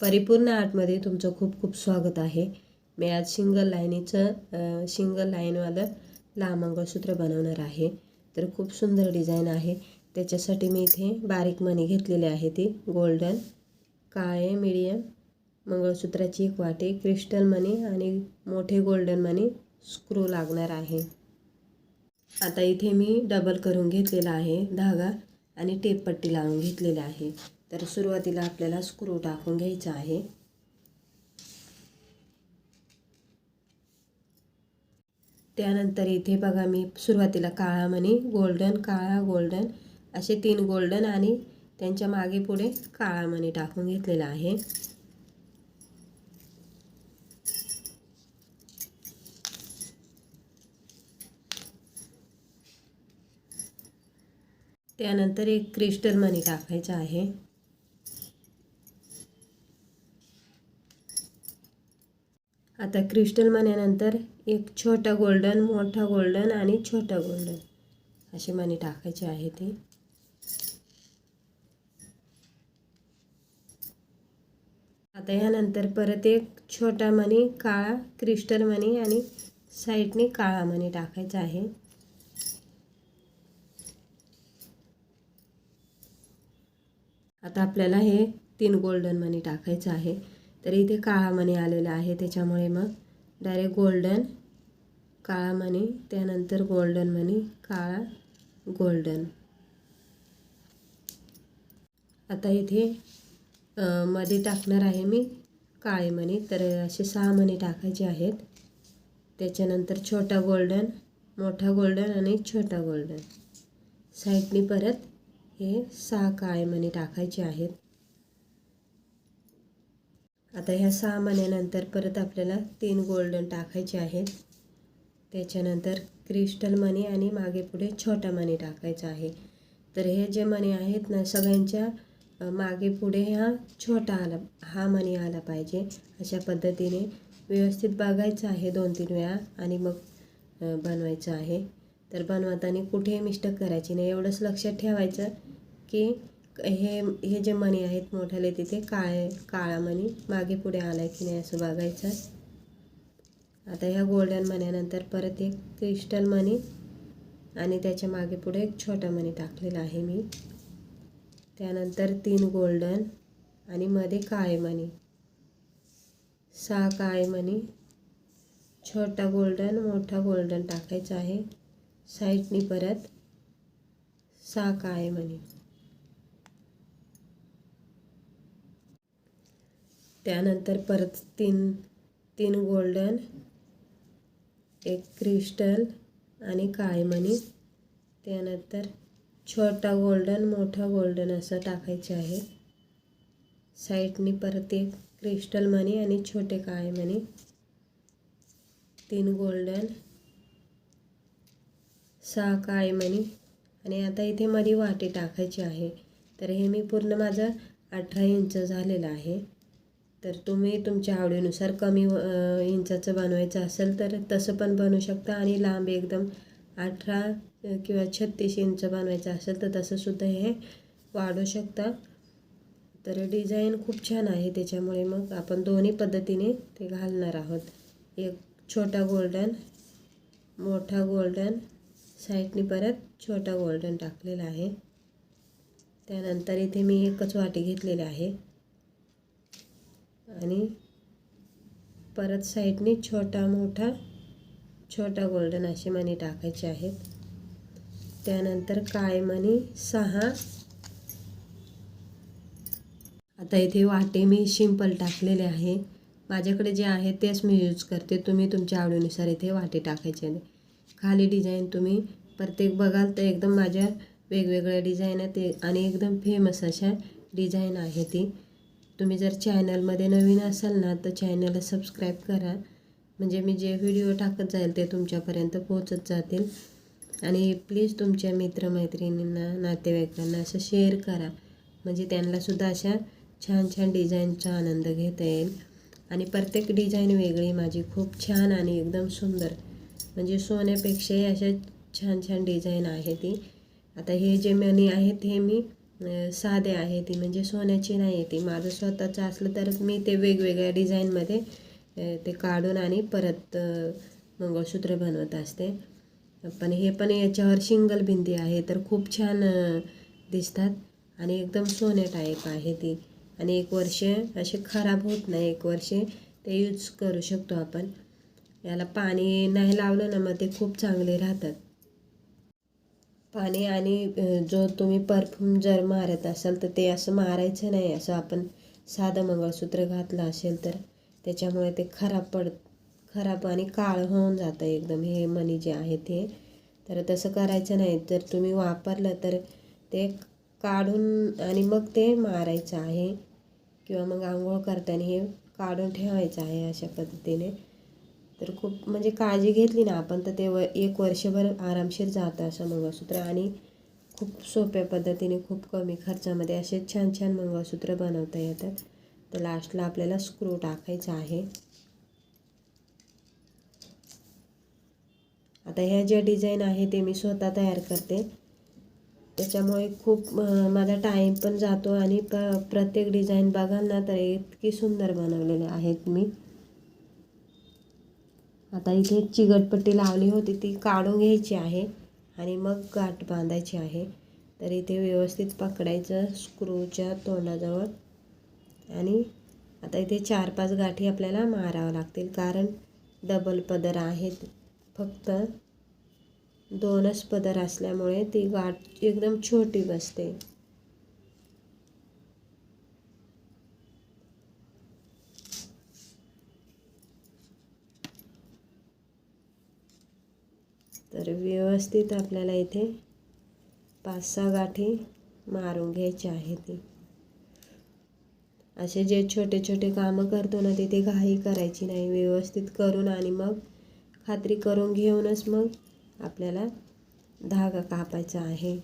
परिपूर्ण आर्टमध्ये तुमचं खूप खूप स्वागत आहे. मी आज सिंगल लाईनीचं सिंगल लाईनवालं लांब मंगळसूत्र बनवणार आहे. तर खूप सुंदर डिझाईन आहे. त्याच्यासाठी मी इथे बारीक मणी घेतलेली आहे ती गोल्डन काळे मिडियम मंगळसूत्राची एक वाटी क्रिस्टल मणी आणि मोठे गोल्डन मणी स्क्रू लागणार आहे. आता इथे मी डबल करून घेतलेला आहे धागा आणि टेप पट्टी लावून घेतलेली आहे. तर सुरुवातीला आपल्याला स्क्रू टाकून घ्यायचा आहे. त्यानंतर इथे बघा मी सुरुवातीला काळा मणी गोल्डन काळा गोल्डन असे तीन गोल्डन आणि त्यांच्या मागे पुढे काळा मणी टाकून घेतलेला आहे. त्यानंतर एक क्रिस्टल मनी टाकायचा आहे. आता क्रिस्टल मण्यानंतर एक छोटा गोल्डन मोठा गोल्डन आणि छोटा गोल्डन असे मणी टाकायचे आहे ते. आता ह्यानंतर परत एक छोटा मणी काळा क्रिस्टल मणी आणि साईडने काळा मणी टाकायचा आहे. आता आपल्याला हे तीन गोल्डन मनी टाकायचं आहे. तर इथे काळा मणी आलेला आहे. त्याच्यामुळे मग डायरेक्ट गोल्डन काळा मणी त्यानंतर गोल्डन मणी काळा गोल्डन आता इथे मध्ये टाकणार आहे मी काळे मणी. तर असे सहा मणी टाकायचे आहेत. त्याच्यानंतर छोटा गोल्डन मोठा गोल्डन आणि छोटा गोल्डन साईडनी परत हे सहा काळे मणी टाकायचे आहेत. आता ह्या सहा महिन्यानंतर परत आपल्याला तीन गोल्डन टाकायचे आहेत. त्याच्यानंतर क्रिस्टल मनी आणि मागे पुढे छोटा मणी टाकायचा आहे. तर हे जे मनी आहेत ना सगळ्यांच्या मागे पुढे हा छोटा आला हा मनी आला पाहिजे. अशा पद्धतीने व्यवस्थित बघायचं आहे दोन तीन वेळा आणि मग बनवायचं आहे. तर बनवताना कुठेही मिस्टेक करायची नाही. एवढंच लक्षात ठेवायचं की हे हे जे मणी आहेत मोठ्याले तिथे काळे काळा मणी मागे पुढे आला आहे की नाही असं बघायचं आता ह्या गोल्डन मण्यानंतर परत एक क्रिस्टल मणी आणि त्याच्यामागे पुढे एक छोटा मणी टाकलेला आहे मी. त्यानंतर तीन गोल्डन आणि मध्ये काळे मणी. सहा काळे मणी छोटा गोल्डन मोठा गोल्डन टाकायचा आहे. साईडनी परत सहा काळे मणी. त्यानंतर परत तीन तीन गोल्डन एक क्रिस्टल आणि काळमणी. त्यानंतर छोटा गोल्डन मोठा गोल्डन असं टाकायचे आहे. साईडनी परत एक क्रिस्टल मणी आणि छोटे काळे मणी तीन गोल्डन सहा काळे मणी आणि आता इथे मधी वाटी टाकायची आहे. तर हे मी पूर्ण माझं अठरा इंच झालेलं आहे. तर तुम्ही तुमच्या आवडीनुसार कमी इंचाचं बनवायचं असेल तर तसं पण बनवू शकता आणि लांब एकदम अठरा किंवा छत्तीस इंच बनवायचं असेल तर तसंसुद्धा हे वाढू शकता. तर डिझाईन खूप छान आहे त्याच्यामुळे मग आपण दोन्ही पद्धतीने ते घालणार आहोत. एक छोटा गोल्डन मोठा गोल्डन साईडनी परत छोटा गोल्डन टाकलेला आहे. त्यानंतर इथे मी एकच वाटी घेतलेली आहे. आणि परत साईडने छोटा मोठा छोटा गोल्डन असे मणी टाकायचे आहेत. त्यानंतर काळे मणी? सहा. आता इथे वाटे मी सिंपल टाकलेले आहे. माझ्याकडे जे आहे तेच मी यूज करते. तुम्ही तुमच्या आवडीनुसार इथे वाटे टाकायचे खाली डिझाईन तुम्ही प्रत्येक बघाल तर एकदम माझ्या वेगवेगळ्या डिझाईन आहेत. आणि एकदम फेमस अशा डिझाईन आहे ती. तुम्ही जर चॅनलमध्ये नवीन असाल ना तर चॅनलला सबस्क्राईब करा. म्हणजे मी जे व्हिडिओ टाकत जाईल ते तुमच्यापर्यंत पोहोचत जातील. आणि प्लीज तुमच्या मित्रमैत्रिणींना नातेवाईकांना असं शेअर करा. म्हणजे त्यांनासुद्धा अशा छान छान डिझाईनचा आनंद घेता येईल. आणि प्रत्येक डिझाईन वेगळी माझी खूप छान आणि एकदम सुंदर. म्हणजे सोन्यापेक्षाही अशा छान छान डिझाईन आहे ती. आता हे जे मनी आहेत हे मी साधे आहे ती म्हणजे सोन्याची नाही आहे ती. माझं स्वतःचं असलं तर मी ते वेगवेगळ्या डिझाईनमध्ये ते काढून आणि परत मंगळसूत्र बनवत असते. पण हे पण याच्यावर शिंगल भिंती आहे तर खूप छान दिसतात. आणि एकदम सोन्या टाईप आहे ती. आणि एक वर्ष असे खराब होत नाही एक वर्ष ते यूज करू शकतो आपण. याला पाणी नाही लावलं ना मग ते खूप चांगले राहतात. पाणी आणि जो तुम्ही परफ्यूम जर मारत असाल तर ते असं मारायचं नाही असं आपण साधं मंगळसूत्र घातलं असेल तर त्याच्यामुळे ते खराब पड खराब आणि काळं होऊन जातं एकदम हे मणी जे आहे ते. तर तसं करायचं नाही. जर तुम्ही वापरलं तर ते काढून आणि मग ते मारायचं आहे किंवा मग आंघोळ करताना हे काढून ठेवायचं आहे अशा पद्धतीने. तर खूप म्हणजे काळजी घेतली ना आपण तर ते व एक वर्षभर आरामशीर जातं असं मंगळसूत्र आणि खूप सोप्या पद्धतीने खूप कमी खर्चामध्ये असे छान छान मंगळसूत्र बनवता येतात. तर लास्टला आपल्याला स्क्रू टाकायचा आहे. आता ह्या ज्या डिझाईन आहे ते मी स्वतः तयार करते. त्याच्यामुळे खूप माझा टाईम पण जातो आणि प प्रत्येक डिझाईन बघाल ना तर इतकी सुंदर बनवलेले आहेत मी. आता इथे चिकटपट्टी चिगटपट्टी लावली होती ती काढून घ्यायची आहे आणि मग गाठ बांधायची आहे. तर इथे व्यवस्थित पकडायचं स्क्रूच्या तोंडाजवळ. आणि आता इथे चार पाच गाठी आपल्याला मारावं लागतील कारण डबल पदर आहेत. फक्त दोनच पदर असल्यामुळे ती गाठ एकदम छोटी बसते. तर व्यवस्थित आपल्याला इथे पाच सहा गाठी मारून घ्यायची आहे ती. असे जे छोटे छोटे कामं करतो ना तिथे घाई करायची नाही. व्यवस्थित करून आणि मग खात्री करून घेऊनच मग आपल्याला धागा कापायचा आहे.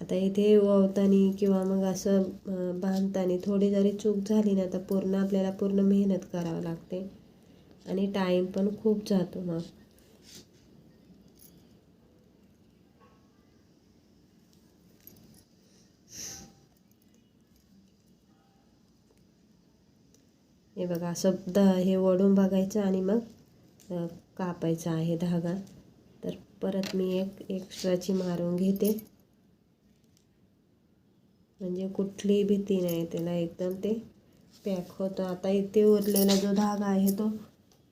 आता इथे ओवताना किंवा मग असं बांधताना थोडी जरी चूक झाली ना तर पूर्ण आपल्याला पूर्ण मेहनत करावं लागते. आणि टाईम पण खूप जातो मग. हे बघा असं द हे ओढून बघायचं आणि मग कापायचा आहे धागा. तर परत मी एक एक्स्ट्राची मारून घेते. म्हणजे कुठलीही भीती नाही त्याला एकदम ते पॅक होतं. आता इथे उरलेला जो धागा आहे तो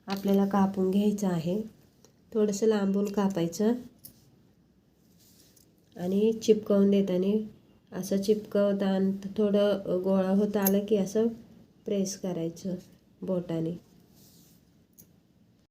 आपल्याला कापून घ्यायचा आहे. थोडंसं लांबून कापायचं आणि चिपकवून देताना असं चिपकवता थोडं गोळा होत आलं की असं प्रेस करायचं बोटाने.